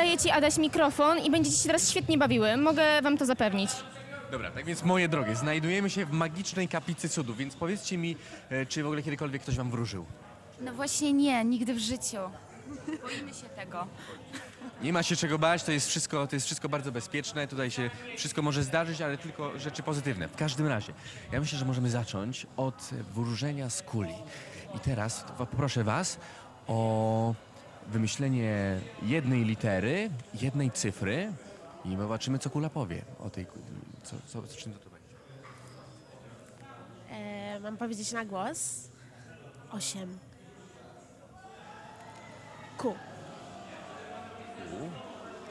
oddaję ci, Adaś, mikrofon i będziecie się teraz świetnie bawiły. Mogę wam to zapewnić. Dobra, tak więc moje drogie, znajdujemy się w magicznej kaplicy cudów, więc powiedzcie mi, e, czy w ogóle kiedykolwiek ktoś wam wróżył? No właśnie nie, nigdy w życiu. Boimy się tego. Nie ma się czego bać, to jest wszystko, to jest wszystko bardzo bezpieczne, tutaj się wszystko może zdarzyć, ale tylko rzeczy pozytywne. W każdym razie, ja myślę, że możemy zacząć od wróżenia z kuli. I teraz to poproszę was o wymyślenie jednej litery, jednej cyfry i zobaczymy, co kula powie o tej, co, co, co czym to będzie. E, mam powiedzieć na głos? Osiem. Ku.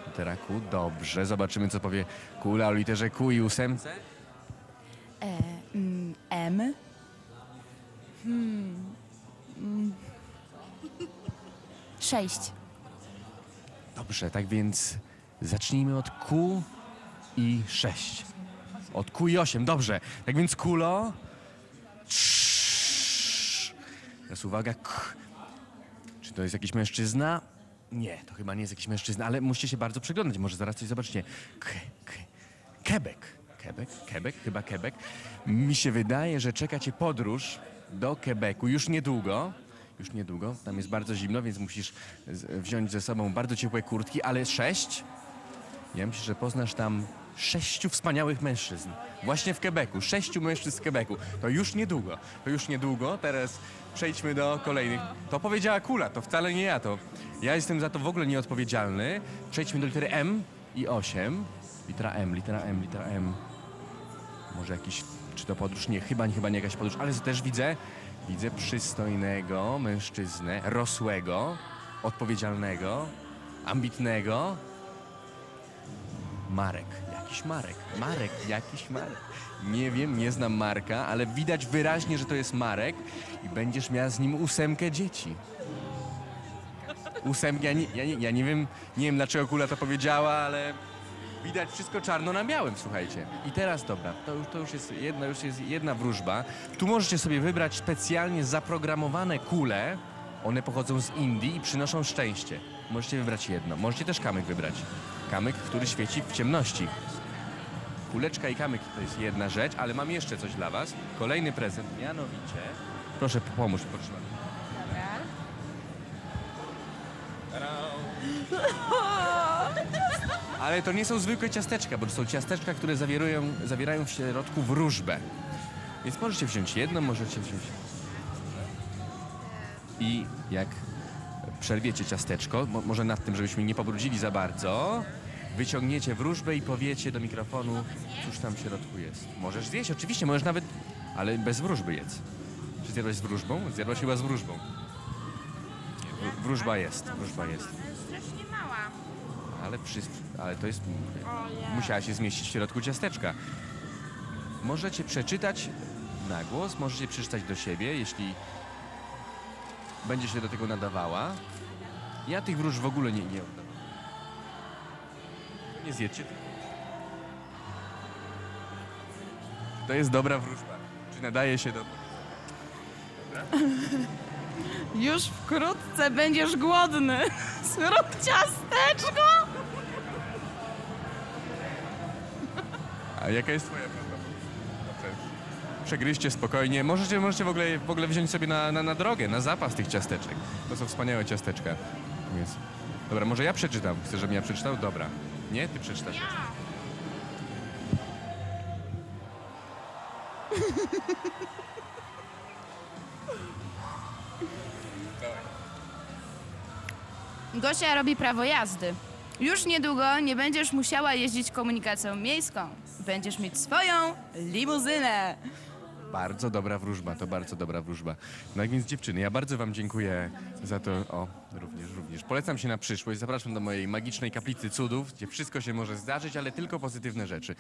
Litera Q, dobrze, zobaczymy, co powie kula o literze Q i ósemce. E, mm, M. Hmm. Mm. Sześć. Dobrze, tak więc zacznijmy od Q i 6. Od Q i 8, dobrze. Tak więc kulo. Trz. Teraz uwaga. K. Czy to jest jakiś mężczyzna? Nie, to chyba nie jest jakiś mężczyzna, ale musicie się bardzo przyglądać. Może zaraz coś zobaczycie. K, k. Quebec. Quebec, Quebec, chyba Quebec. Mi się wydaje, że czeka cię podróż do Quebecu już niedługo. Już niedługo. Tam jest bardzo zimno, więc musisz wziąć ze sobą bardzo ciepłe kurtki, ale sześć. Ja myślę, że poznasz tam sześciu wspaniałych mężczyzn. Właśnie w Quebecu. Sześciu mężczyzn z Quebecu. To już niedługo. To już niedługo. Teraz przejdźmy do kolejnych. To powiedziała Kula, to wcale nie ja. To ja jestem za to w ogóle nieodpowiedzialny. Przejdźmy do litery M i 8. Litera M, litera M, litera M. Może jakiś, czy to podróż? Nie, chyba, chyba nie jakaś podróż, ale też widzę, widzę przystojnego mężczyznę, rosłego, odpowiedzialnego, ambitnego. Marek, jakiś Marek, Marek, jakiś Marek. Nie wiem, nie znam Marka, ale widać wyraźnie, że to jest Marek i będziesz miała z nim ósemkę dzieci. Ósemkę, ja nie, ja nie, ja nie wiem, nie wiem dlaczego Kula to powiedziała, ale widać wszystko czarno na białym, słuchajcie. I teraz dobra, to już, to już jest jedna, już jest jedna wróżba. Tu możecie sobie wybrać specjalnie zaprogramowane kule. One pochodzą z Indii i przynoszą szczęście. Możecie wybrać jedno. Możecie też kamyk wybrać. Kamyk, który świeci w ciemności. Kuleczka i kamyk to jest jedna rzecz, ale mam jeszcze coś dla was. Kolejny prezent, mianowicie... Proszę, pomóż, proszę. Ale to nie są zwykłe ciasteczka, bo to są ciasteczka, które zawierają, zawierają w środku wróżbę. Więc możecie wziąć jedno, możecie wziąć. I jak przerwiecie ciasteczko, mo, może nad tym, żebyśmy nie pobrudzili za bardzo, wyciągniecie wróżbę i powiecie do mikrofonu, cóż tam w środku jest. Możesz zjeść, oczywiście, możesz nawet, ale bez wróżby jedz. Czy zjadłeś z wróżbą? Zjadłaś chyba z wróżbą. Wróżba jest, wróżba jest. Ale, przy, ale to jest. Musiała się zmieścić w środku ciasteczka. Możecie przeczytać na głos, możecie przeczytać do siebie, jeśli będzie się do tego nadawała. Ja tych wróż w ogóle nie, nie oddam. Nie zjedzcie. tych. To jest dobra wróżba. Czy nadaje się do. Już wkrótce będziesz głodny. Zrób ciasteczko. A jaka jest twoja? Dobrze. Przegryźcie spokojnie. Możecie, możecie w, ogóle, w ogóle wziąć sobie na, na, na drogę, na zapas tych ciasteczek. To są wspaniałe ciasteczka. Więc... Dobra, może ja przeczytam. Chcesz, żebym ja przeczytał? Dobra. Nie? Ty przeczytasz. Gosia robi prawo jazdy. Już niedługo nie będziesz musiała jeździć komunikacją miejską. Będziesz mieć swoją limuzynę. Bardzo dobra wróżba, to bardzo dobra wróżba. No więc dziewczyny, ja bardzo wam dziękuję za to. O, również, również. Polecam się na przyszłość. Zapraszam do mojej magicznej kaplicy cudów, gdzie wszystko się może zdarzyć, ale tylko pozytywne rzeczy.